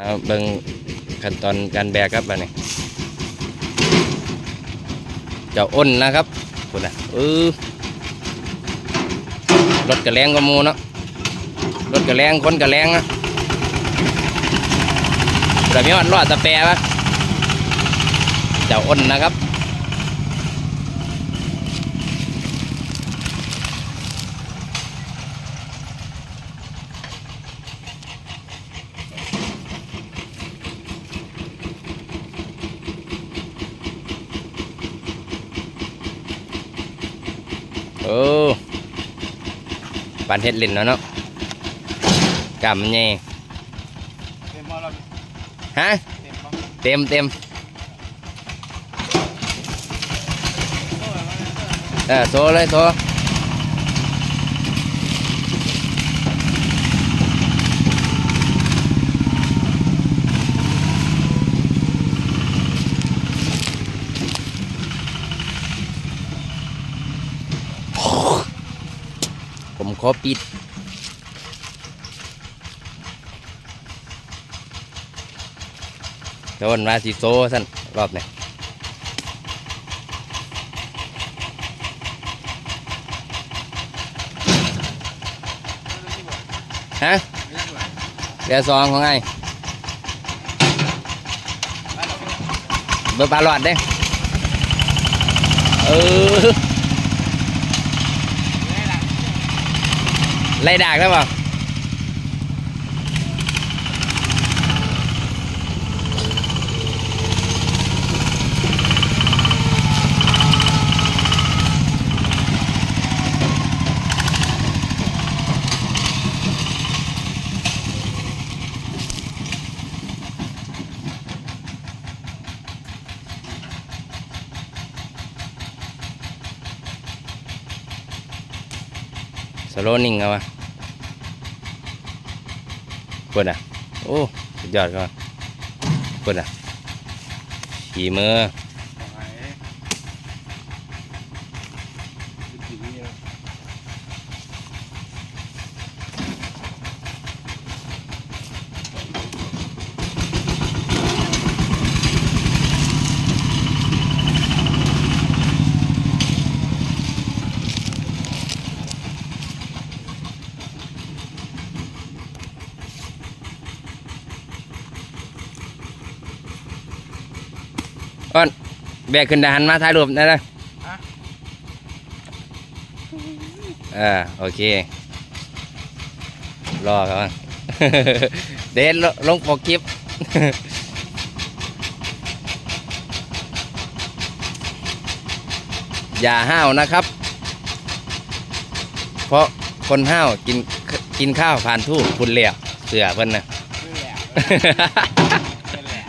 เอาเบิ่งขั้นตอนการแบกครับบัดนี้จะอ้นนะครับคุณนะเออรถกระแลงก็มูเนาะรถกระแลงคนกระแลงนะแต่มีวันรอดตะแปรปะจะอ้นนะครับ โอ้ ปานเฮ็ดเล่นแล้วเนาะกำมีฮะเต็มเต็มเต็มเออโซเลยโซ อปิด โดนมาสิโซสั่นรอบนี้ฮะเรือซองของไงเบอร์ปลาหลอดเด้เออ ไล่ดากได้ป่ะสโลนิ่งเอาวะ ปิดอะ โอ้สุดยอดก็เปิดอะขี่มือ อ้อนแบกขึ้นดานมาถ่ายรูปได้เลยอ่าโอเค รอครับเดนลงปกคลิปอย่าห้าวนะครับ เพราะคนห้าวกินกินข้าวผ่านทูบคุณเหลี่ยเสือเพิ่นนะ นี่แหละนี่แหละ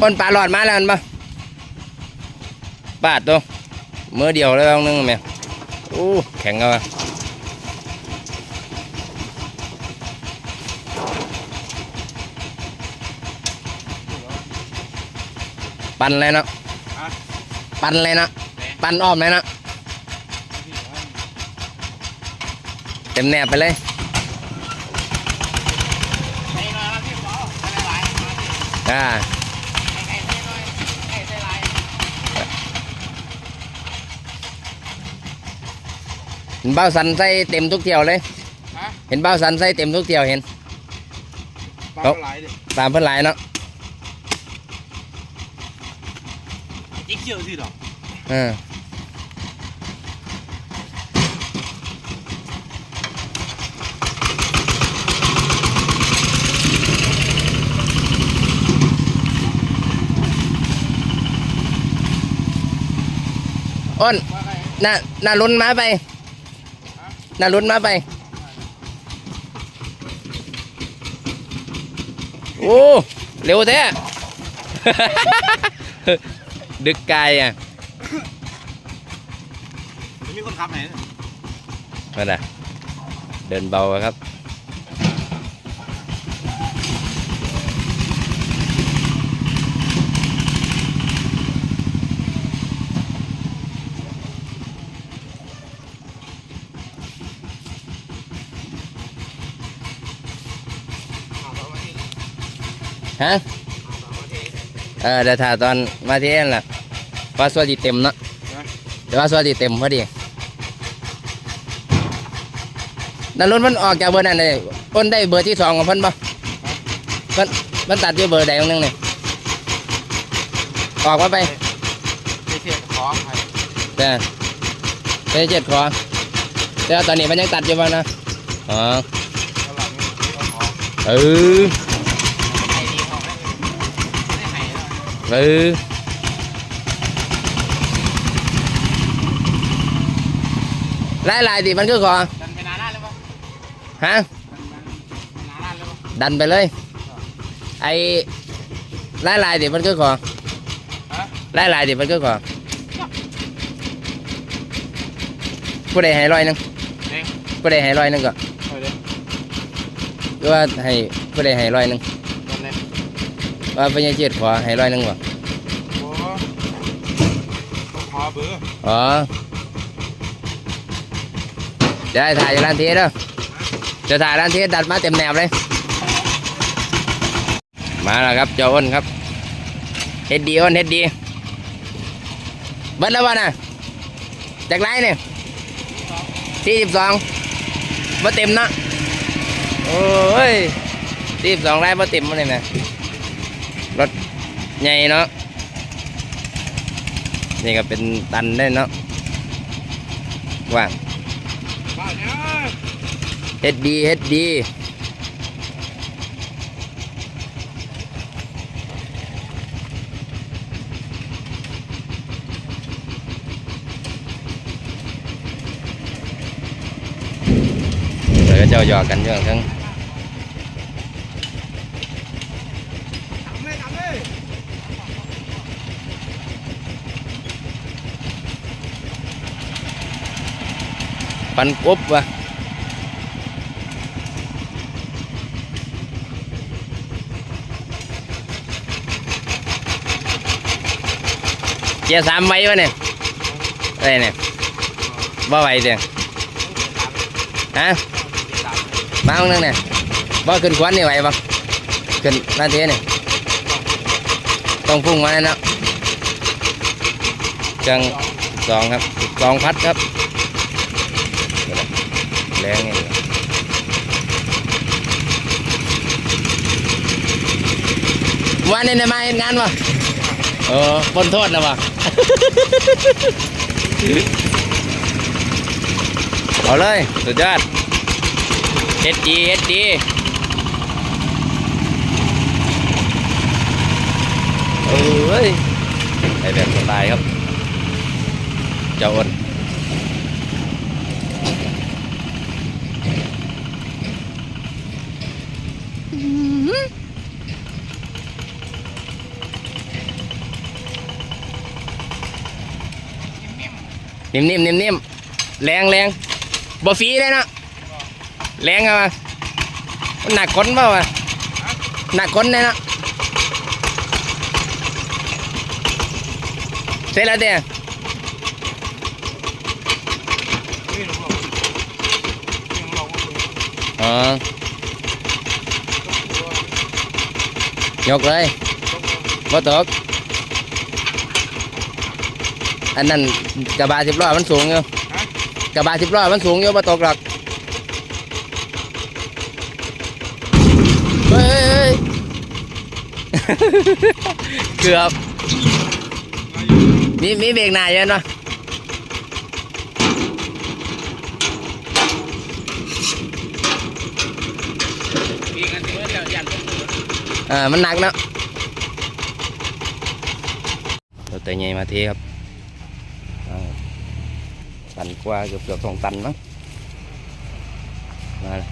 ปนปลาหลอดมาแล้วมันปะปาดตัวมือเดียวเลยเอานึงแม่โอ้แข็งเอาวะปั่นเลยนะปั่นเลยนะปั่นอ้อมเลยนะเต็มแนบไปเลยไอ้น้อยมาพี่บอลอะไรหลายมาพี่ อ่า ไอ้ไอ้น้อยไอ้ไอ้หลาย เห็นเบ้าสันใส่เต็มทุกเที่ยวเลย ฮะเห็นเบ้าสันใส่เต็มทุกเที่ยวเห็นบอลหลายดิตามเพื่อนหลายเนาะอีกเกี่ยวสิดอกเอออ้นว่าไงน่าน่าลุ้นมาไป น่าลุ้นมาไป โอ้ เร็วแท้ ดึกไกลอะจะมีคนขับไหนนั่นน่ะ เดินเบาอะครับ ฮะเออเดี๋ยวถ่ายตอนมาเที่ยงล่ะว่าสวัสดีเต็มเนาะเดี๋ยวว่าสวัสดีเต็มพอดีนั่นรถมันออกจากเบอร์นั่นเลยอ้นได้เบอร์ที่สองของเพิ่นปะเพิ่นมันตัดที่เบอร์ใดของนึงเนี่ยออกมาไปไม่เสียของใครแต่เป็นเจ็ดคอแต่ว่าตอนนี้มันยังตัดอยู่บ้างนะอ๋อตลาดนี้ก็ของเออ ไข่ดีของไม่ได้ไข่แล้ว เออไล่ลายดิมันคือคอดันไปนานแล้วปะฮะนานแล้วปะดันไปเลย ไอ้ไล่ลายดิมันคือคอฮะไล่ลายดิมันคือคอผู้ใดให้ร้อยหนึงเด้งผู้ใดให้ร้อยหนึงก็เออเด้งหรือว่าให้ผู้ใดให้ร้อยหนึงดันเลย ว่าเป็นยังเจ็ดขอให้ร้อยหนึงบ่โอ้ก็ขอเบอร์อ๋อเดี๋ยวให้ถ่ายอยู่ร้านเทสเด้อจะถ่ายร้านเทสดัดมาเต็มแนบเลย มาแล้วครับเจ้าอ้นครับเฮ็ดดีอ้นเฮ็ดดีเบิดแล้ววะน่ะจากไรเนี่ยที่สิบสองมาเต็มนะโอ้ยที่สิบสองไรมาเต็มมาเลยนะ รถใหญ่เนาะนี่ก็เป็นตันได้เนาะว่างเฮ็ดดีเฮ็ดดีเดี๋ยวเจ้าหยอกกันอยู่ข้ง ทำเลยทำเลย ปันกบวะเกียร์สามไว้วะเนี่ยเอ้ยเนี่ยบ่ไหวเดียวฮะ มาเอาหนึงเนี่ยบ่ขึ้น ควันนี่ไหวบ่ขึ้นหนาทีนี่ต้องพุ่งมาแน่เนาะจังสองครับสองพัดครับ แรงนี่วันนี้ได้มาเห็นงานบ่เออปนโทษนะบ่เอาเลยสุดยอดเฮ็ดดีเฮ็ดดีเอ้ยไอแบบสไตล์ครับ เจ้าอ้น นิ่มๆนิ่มๆแรงแรงบ่ฟรีเลยนะแรงอะวะมันหนักคนเปล่าวะหนักคนเลยนะเสร็จแล้วเด้นี่หลงหลงนี่หลงหลงอ๋อยกเลยบ่ตก อันนั้นกระบะสิบล้อมันสูงอยู่กระบะสิบล้อมันสูงอยู่บ่ตกหรอกเฮ้ยเฮ้ยเฮ้ยเกือบมีมีเบรกหน้าเยอะเนาะเออมันหนักเนาะรถแต่ใหญ่มาเทครับเอา ตันกว่าเกือบเกือบสองตันมั้งมาเลย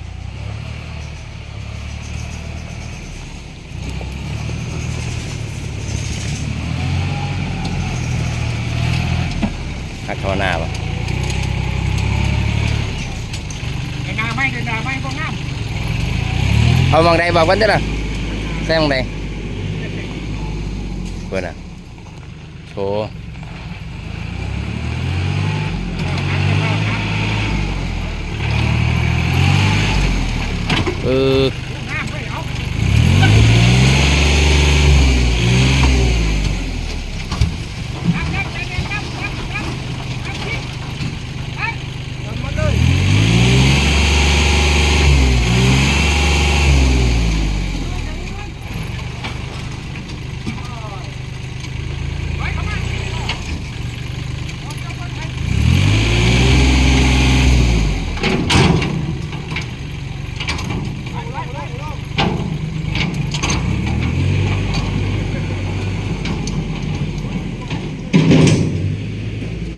หั